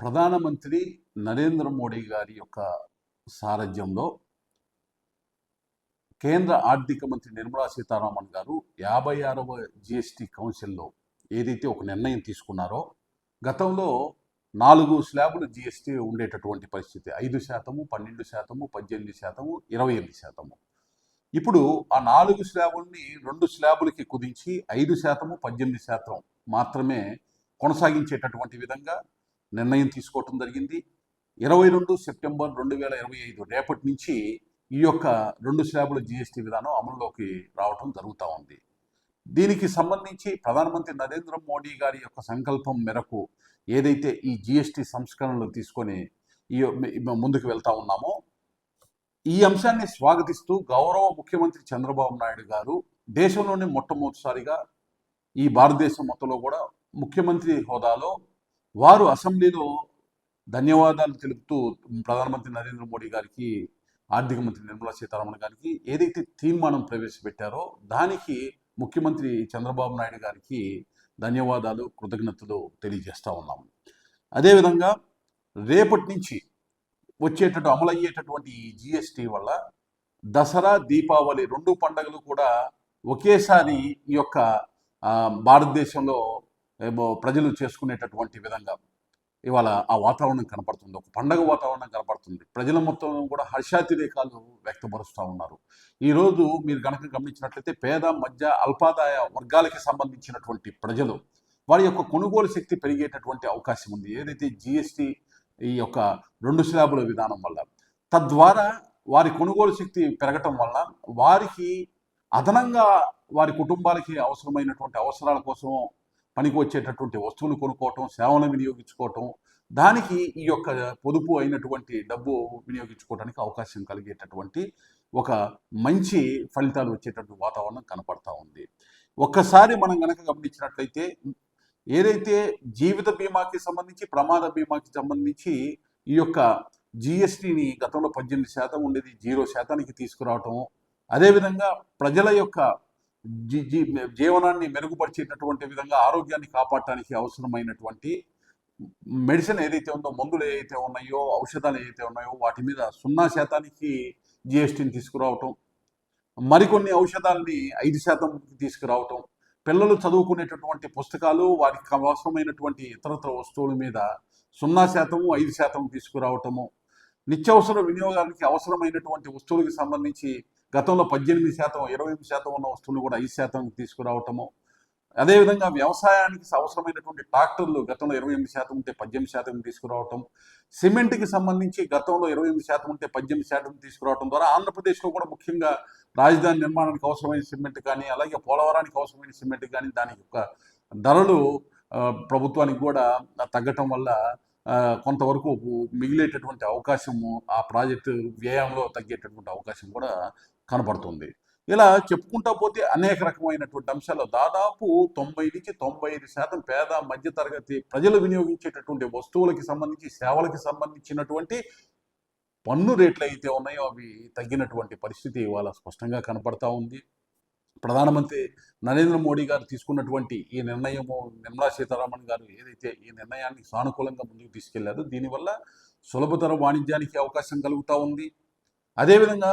ప్రధానమంత్రి నరేంద్ర మోడీ గారి యొక్క సారథ్యంలో కేంద్ర ఆర్థిక మంత్రి నిర్మలా సీతారామన్ గారు యాభై ఆరవ జిఎస్టి కౌన్సిల్లో ఏదైతే ఒక నిర్ణయం తీసుకున్నారో గతంలో నాలుగు స్లాబులు జిఎస్టీ ఉండేటటువంటి పరిస్థితి. ఐదు శాతము పన్నెండు శాతము పద్దెనిమిది శాతము ఇరవై ఎనిమిది శాతము. ఇప్పుడు ఆ నాలుగు స్లాబుల్ని రెండు స్లాబులకి కుదించి ఐదు శాతము పద్దెనిమిది శాతం మాత్రమే కొనసాగించేటటువంటి విధంగా నిర్ణయం తీసుకోవటం జరిగింది. ఇరవై రెండు సెప్టెంబర్ రెండు వేల ఇరవై ఐదు రేపటి నుంచి ఈ యొక్క రెండు స్లాబుల జిఎస్టీ విధానం అమల్లోకి రావటం జరుగుతూ ఉంది. దీనికి సంబంధించి ప్రధానమంత్రి నరేంద్ర మోడీ గారి యొక్క సంకల్పం మేరకు ఏదైతే ఈ జిఎస్టీ సంస్కరణలు తీసుకొని ఈ ముందుకు వెళ్తా ఉన్నామో ఈ అంశాన్ని స్వాగతిస్తూ గౌరవ ముఖ్యమంత్రి చంద్రబాబు నాయుడు గారు దేశంలోనే మొట్టమొదటిసారిగా ఈ భారతదేశం మొత్తంలో కూడా ముఖ్యమంత్రి హోదాలో వారు అసెంబ్లీలో ధన్యవాదాలు తెలుపుతూ ప్రధానమంత్రి నరేంద్ర మోడీ గారికి ఆర్థిక మంత్రి నిర్మలా సీతారామన్ గారికి ఏదైతే తీర్మానం ప్రవేశపెట్టారో దానికి ముఖ్యమంత్రి చంద్రబాబు నాయుడు గారికి ధన్యవాదాలు కృతజ్ఞతలు తెలియజేస్తూ ఉన్నాము. అదేవిధంగా రేపటి నుంచి వచ్చేటట్టు అమలయ్యేటటువంటి ఈ జిఎస్టీ వల్ల దసరా దీపావళి రెండు పండుగలు కూడా ఒకేసారి ఈ యొక్క భారతదేశంలో ప్రజలు చేసుకునేటటువంటి విధంగా ఇవాళ ఆ వాతావరణం కనపడుతుంది. ఒక పండగ వాతావరణం కనపడుతుంది. ప్రజల మొత్తం కూడా హర్షాతిరేకాలు వ్యక్తపరుస్తూ ఉన్నారు. ఈరోజు మీరు కనుక గమనించినట్లయితే పేద మధ్య అల్పాదాయ వర్గాలకి సంబంధించినటువంటి ప్రజలు వారి యొక్క కొనుగోలు శక్తి పెరిగేటటువంటి అవకాశం ఉంది. ఏదైతే జిఎస్టి ఈ యొక్క రెండు స్లాబుల విధానం వల్ల తద్వారా వారి కొనుగోలు శక్తి పెరగటం వల్ల వారికి అదనంగా వారి కుటుంబాలకి అవసరమైనటువంటి అవసరాల కోసం పనికి వచ్చేటటువంటి వస్తువులు కొనుక్కోవటం సేవలు వినియోగించుకోవటం దానికి ఈ యొక్క పొదుపు అయినటువంటి డబ్బు వినియోగించుకోవడానికి అవకాశం కలిగేటటువంటి ఒక మంచి ఫలితాలు వచ్చేటటువంటి వాతావరణం కనపడతా ఉంది. ఒక్కసారి మనం కనుక గమనించినట్లయితే ఏదైతే జీవిత బీమాకి సంబంధించి ప్రమాద బీమాకి సంబంధించి ఈ యొక్క జిఎస్టిని గతంలో పద్దెనిమిది శాతం ఉండేది జీరో శాతానికి తీసుకురావటం అదేవిధంగా ప్రజల యొక్క జీవనాన్ని మెరుగుపరిచేటటువంటి విధంగా ఆరోగ్యాన్ని కాపాడటానికి అవసరమైనటువంటి మెడిసిన్ ఏదైతే ఉందో మందులు ఏదైతే ఉన్నాయో ఔషధాలు ఏవైతే ఉన్నాయో వాటి మీద సున్నా శాతానికి జిఎస్టీని తీసుకురావటం మరికొన్ని ఔషధాలని ఐదు శాతం తీసుకురావటం పిల్లలు చదువుకునేటటువంటి పుస్తకాలు వారికి అవసరమైనటువంటి ఇతరత్ర వస్తువుల మీద సున్నా శాతము ఐదు శాతం తీసుకురావటము నిత్యవసర వినియోగానికి అవసరమైనటువంటి వస్తువులకు సంబంధించి గతంలో పద్దెనిమిది శాతం ఇరవై ఎనిమిది శాతం ఉన్న వస్తువులు కూడా ఐదు శాతం తీసుకురావటము. అదేవిధంగా వ్యవసాయానికి అవసరమైనటువంటి ట్రాక్టర్లు గతంలో ఇరవై ఎనిమిది శాతం ఉంటే పద్దెనిమిది శాతం తీసుకురావటం. సిమెంట్కి సంబంధించి గతంలో ఇరవై ఎనిమిది శాతం ఉంటే పద్దెనిమిది శాతం తీసుకురావడం ద్వారా ఆంధ్రప్రదేశ్లో కూడా ముఖ్యంగా రాజధాని నిర్మాణానికి అవసరమైన సిమెంట్ కానీ అలాగే పోలవరానికి అవసరమైన సిమెంట్ కానీ దాని యొక్క ధరలు ప్రభుత్వానికి కూడా తగ్గటం వల్ల కొంతవరకు మిగిలేటటువంటి అవకాశము ఆ ప్రాజెక్టు వ్యయంలో తగ్గేటటువంటి అవకాశం కూడా కనబడుతుంది. ఇలా చెప్పుకుంటా పోతే అనేక రకమైనటువంటి అంశాలు. దాదాపు తొంభై నుంచి తొంభై ఐదు శాతం పేద మధ్యతరగతి ప్రజలు వినియోగించేటటువంటి వస్తువులకి సంబంధించి సేవలకి సంబంధించినటువంటి పన్ను రేట్లు అయితే ఉన్నాయో అవి తగ్గినటువంటి పరిస్థితి ఇవాళ స్పష్టంగా కనపడతా ఉంది. ప్రధానమంత్రి నరేంద్ర మోడీ గారు తీసుకున్నటువంటి ఈ నిర్ణయము నిర్మలా సీతారామన్ గారు ఏదైతే ఈ నిర్ణయాన్ని సానుకూలంగా ముందుకు తీసుకెళ్ళారో దీనివల్ల సులభతర వాణిజ్యానికి అవకాశం కలుగుతూ ఉంది. అదేవిధంగా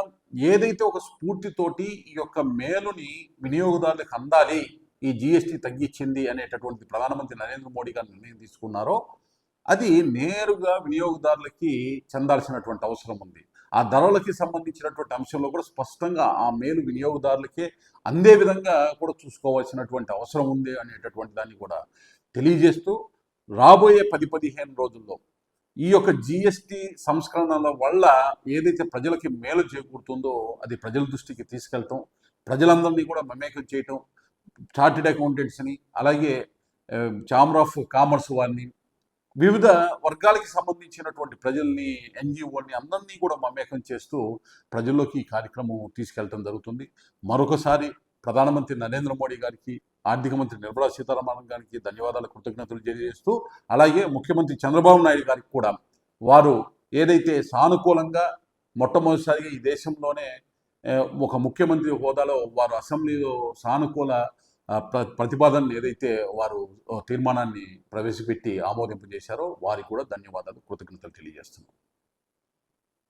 ఏదైతే ఒక స్ఫూర్తితోటి ఈ యొక్క మేలుని వినియోగదారులకు అందాలి ఈ జిఎస్టీ తగ్గించింది అనేటటువంటి ప్రధానమంత్రి నరేంద్ర మోడీ గారు నిర్ణయం తీసుకున్నారో అది నేరుగా వినియోగదారులకి చెందాల్సినటువంటి అవసరం ఉంది. ఆ ధరలకి సంబంధించినటువంటి అంశంలో కూడా స్పష్టంగా ఆ మేలు వినియోగదారులకే అందే విధంగా కూడా చూసుకోవాల్సినటువంటి అవసరం ఉంది అనేటటువంటి దాన్ని కూడా తెలియజేస్తూ రాబోయే పది పదిహేను రోజుల్లో ఈ యొక్క జిఎస్టి సంస్కరణల వల్ల ఏదైతే ప్రజలకి మేలు చేకూరుతుందో అది ప్రజల దృష్టికి తీసుకెళ్తాం. ప్రజలందరినీ కూడా మమేకం చేయటం చార్టెడ్ అకౌంటెంట్స్ని అలాగే ఛాంబర్ ఆఫ్ కామర్స్ వారిని వివిధ వర్గాలకి సంబంధించినటువంటి ప్రజల్ని ఎన్జిఓని అందరినీ కూడా మమేకం చేస్తూ ప్రజల్లోకి ఈ కార్యక్రమం తీసుకెళ్ళటం జరుగుతుంది. మరొకసారి ప్రధానమంత్రి నరేంద్ర మోడీ గారికి ఆర్థిక మంత్రి నిర్మలా సీతారామన్ గారికి ధన్యవాదాలు కృతజ్ఞతలు తెలియజేస్తూ అలాగే ముఖ్యమంత్రి చంద్రబాబు నాయుడు గారికి కూడా వారు ఏదైతే సానుకూలంగా మొట్టమొదటిసారిగా ఈ దేశంలోనే ఒక ముఖ్యమంత్రి హోదాలో వారు అసెంబ్లీలో సానుకూల ప్రతిపాదనలు ఏదైతే వారు తీర్మానాన్ని ప్రవేశపెట్టి ఆమోదింపజేశారో వారికి కూడా ధన్యవాదాలు కృతజ్ఞతలు తెలియజేస్తున్నాం.